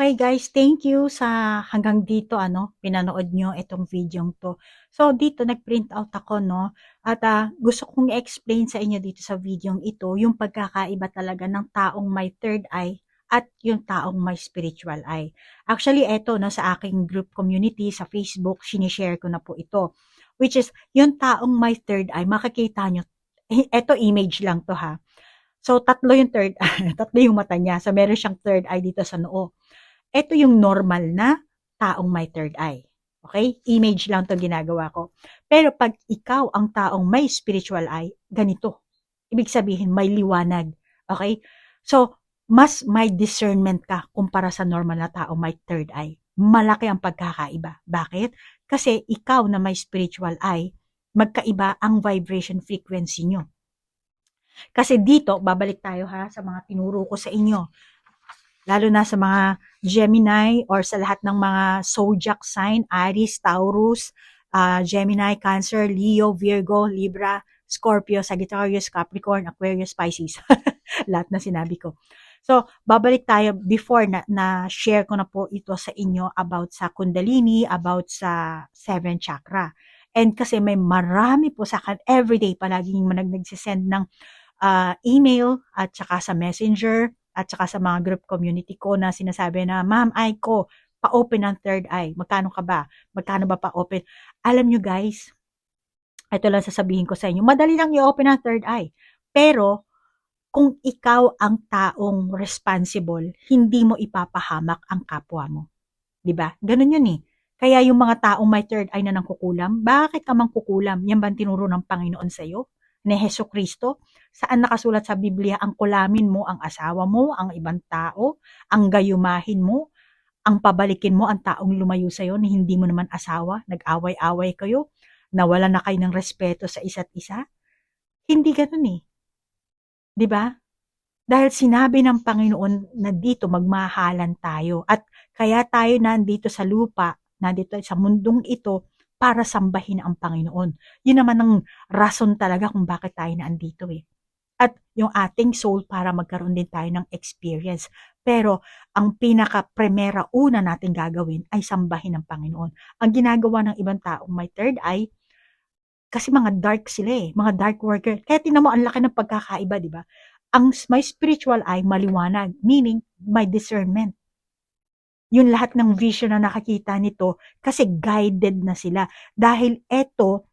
Okay guys, thank you sa hanggang dito ano, pinanood nyo itong video 'to. So dito nag-print out ako 'no, at ah, gusto kong i-explain sa inyo dito sa video ito yung pagkakaiba talaga ng taong may third eye at yung taong may spiritual eye. Actually eto 'no, sa aking group community sa Facebook, sinishare ko na po ito. Which is, yung taong may third eye, makikita nyo, eh, eto image lang 'to ha. So tatlo yung third eye, tatlo yung mata niya. So meron siyang third eye dito sa noo. Ito yung normal na taong may third eye. Okay? Image lang to ginagawa ko. Pero pag ikaw ang taong may spiritual eye, ganito. Ibig sabihin, may liwanag. Okay? So, mas may discernment ka kumpara sa normal na tao may third eye. Malaki ang pagkakaiba. Bakit? Kasi ikaw na may spiritual eye, magkaiba ang vibration frequency nyo. Kasi dito, babalik tayo ha sa mga tinuro ko sa inyo lalo na sa mga Gemini or sa lahat ng mga zodiac sign, Aries, Taurus, uh, Gemini, Cancer, Leo, Virgo, Libra, Scorpio, Sagittarius, Capricorn, Aquarius, Pisces. lahat na sinabi ko. So, babalik tayo before na, na share ko na po ito sa inyo about sa Kundalini, about sa seven chakra. And kasi may marami po sa akin, everyday palaging manag nagsisend ng uh, email at saka sa messenger at saka sa mga group community ko na sinasabi na, Ma'am, ay ko, pa-open ang third eye. Magkano ka ba? Magkano ba pa-open? Alam nyo guys, ito lang sasabihin ko sa inyo, madali lang i-open ang third eye. Pero, kung ikaw ang taong responsible, hindi mo ipapahamak ang kapwa mo. 'Di ba? Ganun 'yun eh. Kaya yung mga taong may third eye na nang kukulam, bakit ka mang kukulam? Yan ba tinuro ng Panginoon sa iyo? Ni Heso Kristo? Saan nakasulat sa Biblia ang kulamin mo ang asawa mo, ang ibang tao, ang gayumahin mo, ang pabalikin mo ang taong lumayo sa iyo ni hindi mo naman asawa, nag-away-away kayo, nawala na kayo ng respeto sa isa't isa? Hindi ganoon eh. 'Di ba? Dahil sinabi ng Panginoon na dito magmahalan tayo at kaya tayo nandito sa lupa, nandito sa mundong ito para sambahin ang Panginoon. Yun naman ang rason talaga kung bakit tayo naandito eh. At yung ating soul para magkaroon din tayo ng experience. Pero ang pinaka-primera una natin gagawin ay sambahin ang Panginoon. Ang ginagawa ng ibang taong may third eye, kasi mga dark sila eh, mga dark worker. Kaya tinan mo, ang laki ng pagkakaiba, di ba? Ang may spiritual eye, maliwanag, meaning may discernment yung lahat ng vision na nakakita nito kasi guided na sila. Dahil eto,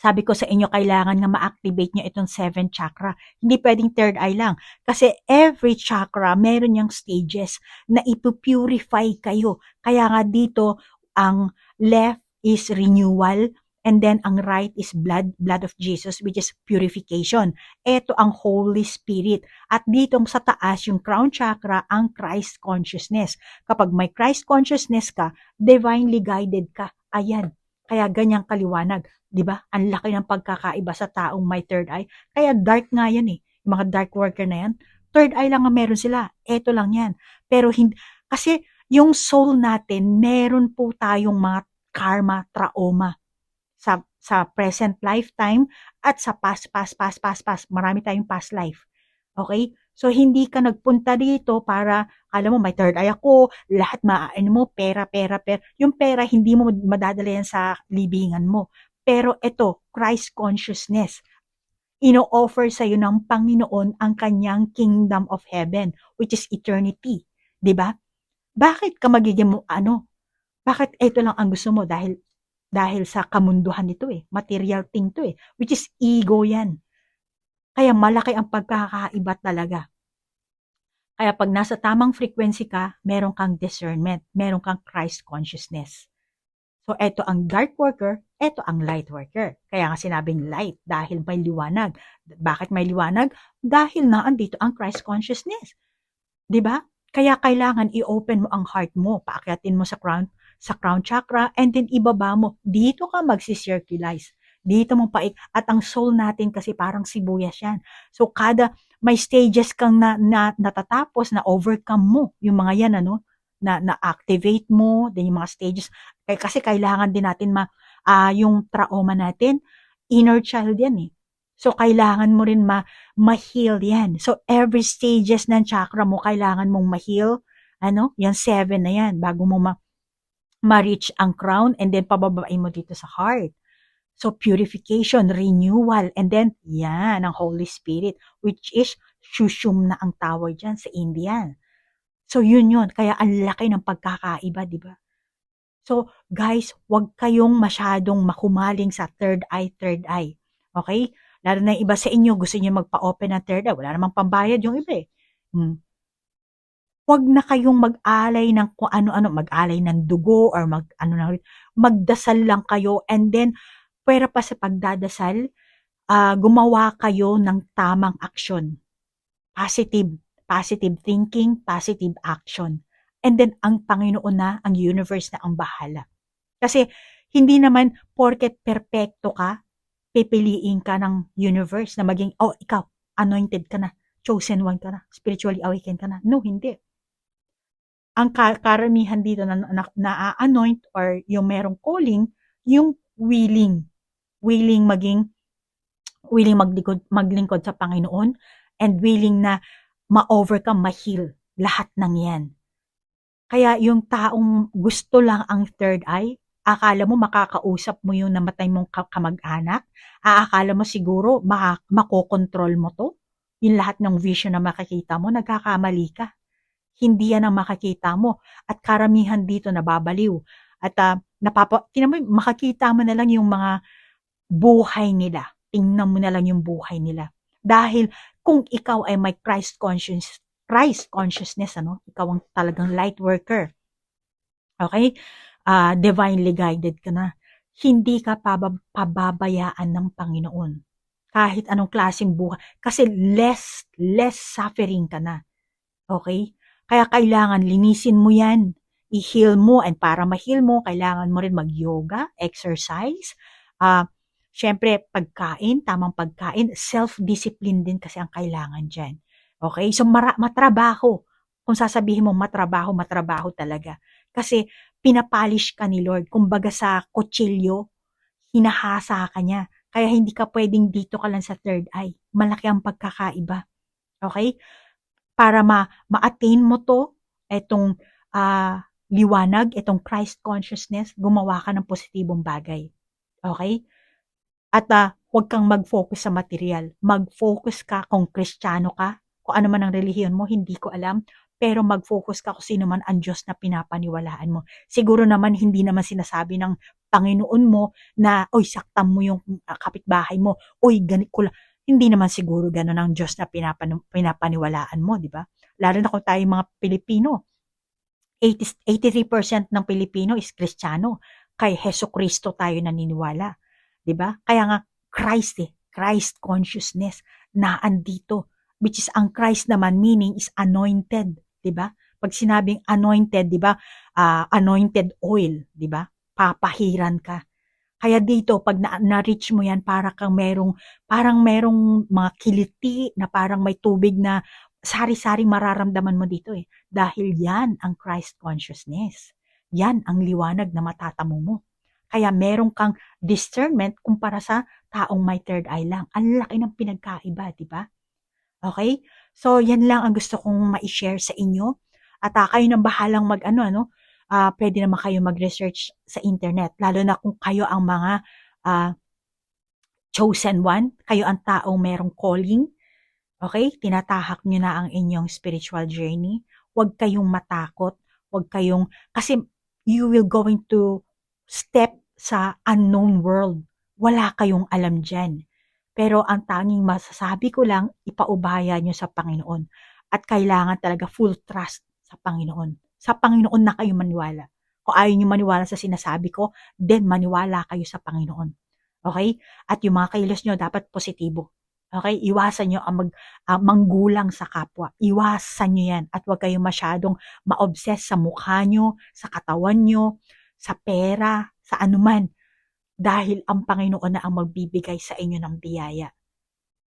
sabi ko sa inyo, kailangan nga ma-activate nyo itong seven chakra. Hindi pwedeng third eye lang. Kasi every chakra, meron yung stages na ipupurify kayo. Kaya nga dito, ang left is renewal, And then ang right is blood, blood of Jesus, which is purification. Ito ang Holy Spirit. At ditong sa taas, yung crown chakra, ang Christ consciousness. Kapag may Christ consciousness ka, divinely guided ka. Ayan. Kaya ganyang kaliwanag. 'di ba? Ang laki ng pagkakaiba sa taong may third eye. Kaya dark nga yan eh. Yung mga dark worker na yan, third eye lang ang meron sila. Ito lang yan. Pero hindi, kasi yung soul natin, meron po tayong mga karma, trauma sa present lifetime at sa past, past, past, past, past. Marami tayong past life. Okay? So, hindi ka nagpunta dito para, alam mo, may third eye ako, lahat maaano mo, pera, pera, pera. Yung pera, hindi mo madadala yan sa libingan mo. Pero ito, Christ consciousness. Ino-offer sa iyo ng Panginoon ang kanyang kingdom of heaven, which is eternity. ba? Bakit ka magiging mo ano? Bakit ito lang ang gusto mo dahil dahil sa kamunduhan nito eh. Material thing to eh. Which is ego yan. Kaya malaki ang pagkakaiba talaga. Kaya pag nasa tamang frequency ka, meron kang discernment, meron kang Christ consciousness. So, eto ang dark worker, eto ang light worker. Kaya nga sinabing light dahil may liwanag. Bakit may liwanag? Dahil na andito ang Christ consciousness. 'Di ba? Kaya kailangan i-open mo ang heart mo, paakyatin mo sa crown sa crown chakra and then ibaba mo. Dito ka magsi-circulize. Dito mo paik. At ang soul natin kasi parang sibuyas yan. So kada may stages kang na, na natatapos na overcome mo yung mga yan ano na na-activate mo, then yung mga stages kasi kailangan din natin ma uh, yung trauma natin, inner child yan eh. So, kailangan mo rin ma, ma-heal yan. So, every stages ng chakra mo, kailangan mong ma-heal Ano? Yung seven na yan, bago mo ma- ma-reach ang crown and then pababain mo dito sa heart. So, purification, renewal, and then, yan, ang Holy Spirit, which is, shushum na ang tawag dyan sa Indian. So, yun yun. Kaya, ang laki ng pagkakaiba, di ba? So, guys, wag kayong masyadong makumaling sa third eye, third eye. Okay? Lalo na iba sa inyo, gusto niyo magpa-open ng third eye. Wala namang pambayad yung iba eh. Hmm. Huwag na kayong mag-alay ng kung ano-ano, mag-alay ng dugo or mag, ano na, magdasal lang kayo and then, pwera pa sa pagdadasal, uh, gumawa kayo ng tamang action. Positive, positive thinking, positive action. And then, ang Panginoon na, ang universe na ang bahala. Kasi, hindi naman porket perpekto ka, pipiliin ka ng universe na maging, oh, ikaw, anointed ka na, chosen one ka na, spiritually awakened ka na. No, hindi ang karamihan dito na, na, na or yung merong calling, yung willing. Willing maging, willing maglingkod, maglingkod sa Panginoon and willing na ma-overcome, ma-heal lahat ng yan. Kaya yung taong gusto lang ang third eye, akala mo makakausap mo yung namatay mong kamag-anak, aakala mo siguro makokontrol mo to, yung lahat ng vision na makikita mo, nagkakamali ka hindi yan ang makakita mo. At karamihan dito nababaliw. At uh, napapa, mo, makakita mo na lang yung mga buhay nila. Tingnan mo na lang yung buhay nila. Dahil kung ikaw ay may Christ conscious, Christ consciousness, ano? Ikaw ang talagang light worker. Okay? Uh, divinely guided ka na. Hindi ka pabab- pababayaan ng Panginoon. Kahit anong klaseng buhay. Kasi less, less suffering ka na. Okay? Kaya kailangan linisin mo yan. I-heal mo and para ma-heal mo, kailangan mo rin mag-yoga, exercise. Uh, Siyempre, pagkain, tamang pagkain, self-discipline din kasi ang kailangan dyan. Okay? So, mara- matrabaho. Kung sasabihin mo matrabaho, matrabaho talaga. Kasi, pinapolish ka ni Lord. Kumbaga sa kutsilyo, hinahasa ka niya. Kaya hindi ka pwedeng dito ka lang sa third eye. Malaki ang pagkakaiba. Okay? Para ma ma-attain mo to, etong uh, liwanag, itong Christ consciousness, gumawa ka ng positibong bagay. Okay? At uh, huwag kang mag-focus sa material. Mag-focus ka kung kristyano ka, kung ano man ang relihiyon mo, hindi ko alam. Pero mag-focus ka kung sino man ang Diyos na pinapaniwalaan mo. Siguro naman hindi naman sinasabi ng Panginoon mo na, oy, saktan mo yung uh, kapitbahay mo. Oy, ganit ko lang hindi naman siguro gano'n ang Diyos na pinapan, pinapaniwalaan mo, di ba? Lalo na kung tayo mga Pilipino. 80, 83% ng Pilipino is Kristiyano. Kay Heso Kristo tayo naniniwala. Di ba? Kaya nga, Christ eh. Christ consciousness na andito. Which is, ang Christ naman meaning is anointed. Di ba? Pag sinabing anointed, di ba? Uh, anointed oil, di ba? Papahiran ka. Kaya dito, pag na- na-reach mo yan, para kang merong, parang merong mga kiliti na parang may tubig na sari-sari mararamdaman mo dito eh. Dahil yan ang Christ consciousness. Yan ang liwanag na matatamo mo. Kaya meron kang discernment kumpara sa taong may third eye lang. Ang laki ng pinagkaiba, di ba? Okay? So, yan lang ang gusto kong ma-share sa inyo. At uh, kayo nang bahalang mag-ano, ano, uh, pwede naman kayo mag-research sa internet. Lalo na kung kayo ang mga uh, chosen one, kayo ang taong merong calling, okay? Tinatahak nyo na ang inyong spiritual journey. Huwag kayong matakot. Huwag kayong, kasi you will going to step sa unknown world. Wala kayong alam dyan. Pero ang tanging masasabi ko lang, ipaubaya nyo sa Panginoon. At kailangan talaga full trust sa Panginoon sa Panginoon na kayo maniwala. Kung ayaw nyo maniwala sa sinasabi ko, then maniwala kayo sa Panginoon. Okay? At yung mga kilos nyo dapat positibo. Okay? Iwasan nyo ang mag, uh, manggulang sa kapwa. Iwasan nyo yan. At huwag kayong masyadong ma-obsess sa mukha nyo, sa katawan nyo, sa pera, sa anuman. Dahil ang Panginoon na ang magbibigay sa inyo ng biyaya.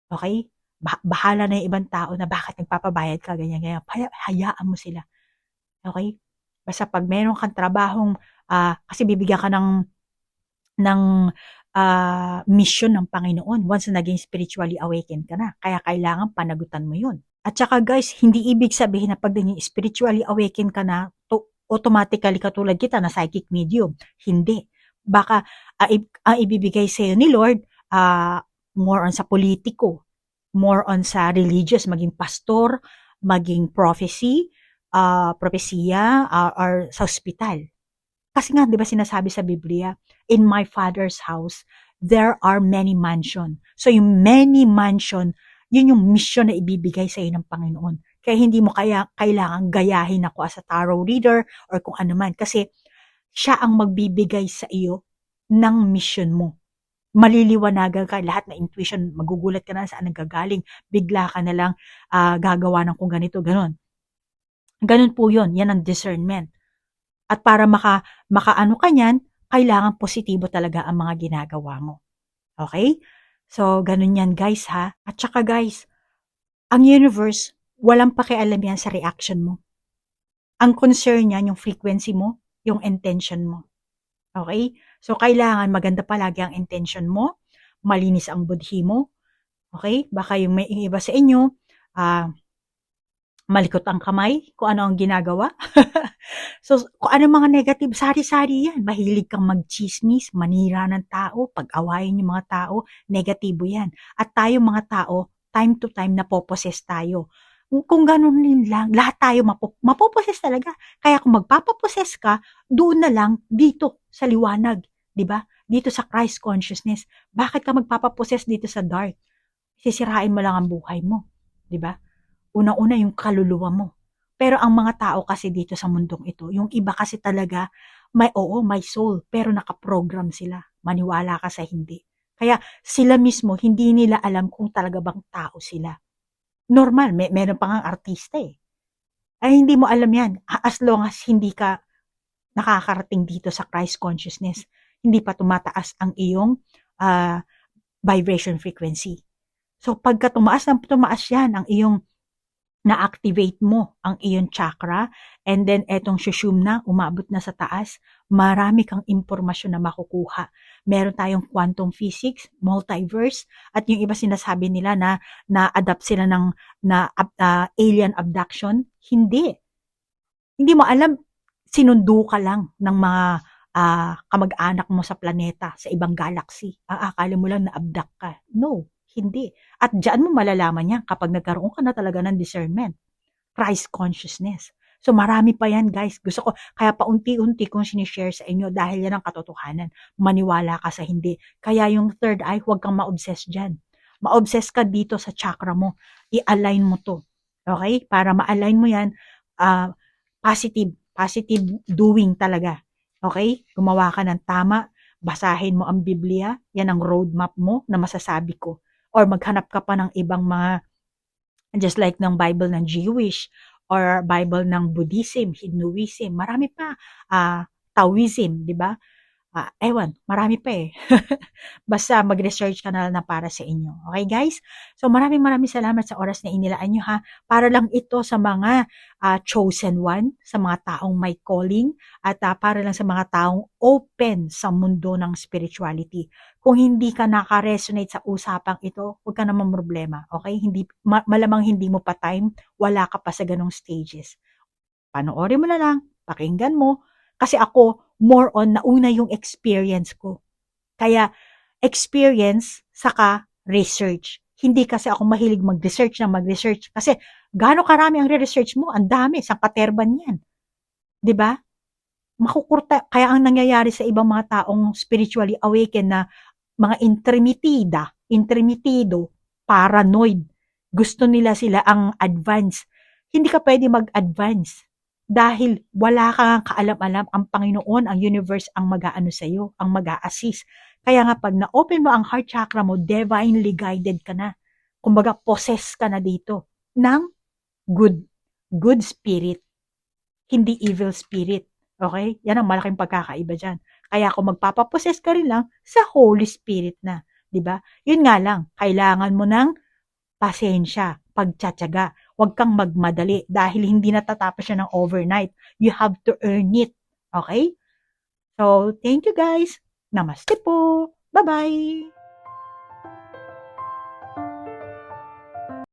Okay? Bah- bahala na yung ibang tao na bakit nagpapabayad ka, ganyan, ganyan. Hayaan mo sila. Okay? Basta pag meron kang trabahong, uh, kasi bibigyan ka ng, ng uh, mission ng Panginoon once na naging spiritually awakened ka na. Kaya kailangan panagutan mo yun. At saka guys, hindi ibig sabihin na pag naging spiritually awaken ka na, to, automatically katulad kita na psychic medium. Hindi. Baka ah, ib- ang ibibigay sa'yo ni Lord, ah, more on sa politiko, more on sa religious, maging pastor, maging prophecy, ah, propesya, ah, or sa ospital. Kasi nga, di ba sinasabi sa Biblia, in my father's house, there are many mansion. So yung many mansion, yun yung mission na ibibigay sa iyo ng Panginoon. Kaya hindi mo kaya kailangan gayahin ako as a tarot reader or kung ano man. Kasi siya ang magbibigay sa iyo ng mission mo. Maliliwanagan ka, lahat na intuition, magugulat ka na saan nagagaling, bigla ka na lang ah, gagawa ng kung ganito, ganon. Ganon po yun, yan ang discernment. At para maka, makaano ka niyan, kailangan positibo talaga ang mga ginagawa mo. Okay? So, ganun yan guys ha. At saka guys, ang universe, walang pakialam yan sa reaction mo. Ang concern niya, yung frequency mo, yung intention mo. Okay? So, kailangan maganda palagi ang intention mo, malinis ang budhi mo. Okay? Baka yung may iba sa inyo, ah, malikot ang kamay, kung ano ang ginagawa. so, kung ano mga negative, sari-sari yan. Mahilig kang magchismis, manira ng tao, pag-awayin yung mga tao, negatibo yan. At tayo mga tao, time to time napoposes tayo. Kung- Kung ganun din lang, lahat tayo mapop- mapoposes talaga. Kaya kung magpapaposes ka, doon na lang dito sa liwanag, 'di ba? Dito sa Christ consciousness. Bakit ka magpapaposes dito sa dark? Sisirain mo lang ang buhay mo, 'di ba? Unang-una yung kaluluwa mo. Pero ang mga tao kasi dito sa mundong ito, yung iba kasi talaga may oo, may soul, pero nakaprogram sila. Maniwala ka sa hindi. Kaya sila mismo hindi nila alam kung talaga bang tao sila. Normal, may meron pa ngang artista eh. Ay hindi mo alam 'yan as long as hindi ka nakakarating dito sa Christ consciousness. Hindi pa tumataas ang iyong ah, vibration frequency. So pagka tumaas ng tumaas 'yan ang iyong na-activate mo ang iyong chakra and then etong shushum na umabot na sa taas, marami kang impormasyon na makukuha. Meron tayong quantum physics, multiverse, at yung iba sinasabi nila na na-adapt sila ng na ah, alien abduction. Hindi. Hindi mo alam, sinundo ka lang ng mga ah, kamag-anak mo sa planeta, sa ibang galaxy. Ah, akala mo lang na-abduct ka. No, hindi. At diyan mo malalaman yan kapag nagkaroon ka na talaga ng discernment. Christ consciousness. So marami pa yan guys. Gusto ko, kaya paunti-unti kong sinishare sa inyo dahil yan ang katotohanan. Maniwala ka sa hindi. Kaya yung third eye, huwag kang ma-obsess dyan. Ma-obsess ka dito sa chakra mo. I-align mo to. Okay? Para ma-align mo yan, ah, positive, positive doing talaga. Okay? Gumawa ka ng tama, basahin mo ang Biblia, yan ang roadmap mo na masasabi ko. Or maghanap ka pa ng ibang mga, just like ng Bible ng Jewish, or Bible ng Buddhism, Hinduism, marami pa, ah, Taoism, di ba? Ah, ewan, marami pa eh. Basta mag-research ka na lang para sa inyo. Okay guys? So maraming maraming salamat sa oras na inilaan nyo ha. Para lang ito sa mga ah, chosen one, sa mga taong may calling, at ah, para lang sa mga taong open sa mundo ng spirituality. Kung hindi ka naka-resonate sa usapang ito, huwag ka naman problema. Okay? Hindi, ma- malamang hindi mo pa time, wala ka pa sa ganong stages. Panoorin mo na lang, pakinggan mo. Kasi ako, more on nauna yung experience ko. Kaya, experience, saka research. Hindi kasi ako mahilig mag-research na mag-research. Kasi, gaano karami ang re-research mo? Ang dami, sa katerban yan. 'Di ba? Makukurta, kaya ang nangyayari sa ibang mga taong spiritually awakened na mga intermitida, intermitido, paranoid, gusto nila sila ang advance. Hindi ka pwede mag-advance dahil wala kang kaalam-alam ang Panginoon, ang universe ang mag-aano sa iyo, ang mag-a-assist. Kaya nga pag na-open mo ang heart chakra mo, divinely guided ka na. Kumbaga, possess ka na dito ng good, good spirit, hindi evil spirit. Okay? Yan ang malaking pagkakaiba dyan. Kaya kung magpapapossess ka rin lang, sa Holy Spirit na. 'di ba? Yun nga lang, kailangan mo ng pasensya, pagtsatsaga. Huwag kang magmadali dahil hindi natatapos siya ng overnight. You have to earn it. Okay? So, thank you guys. Namaste po. Bye-bye.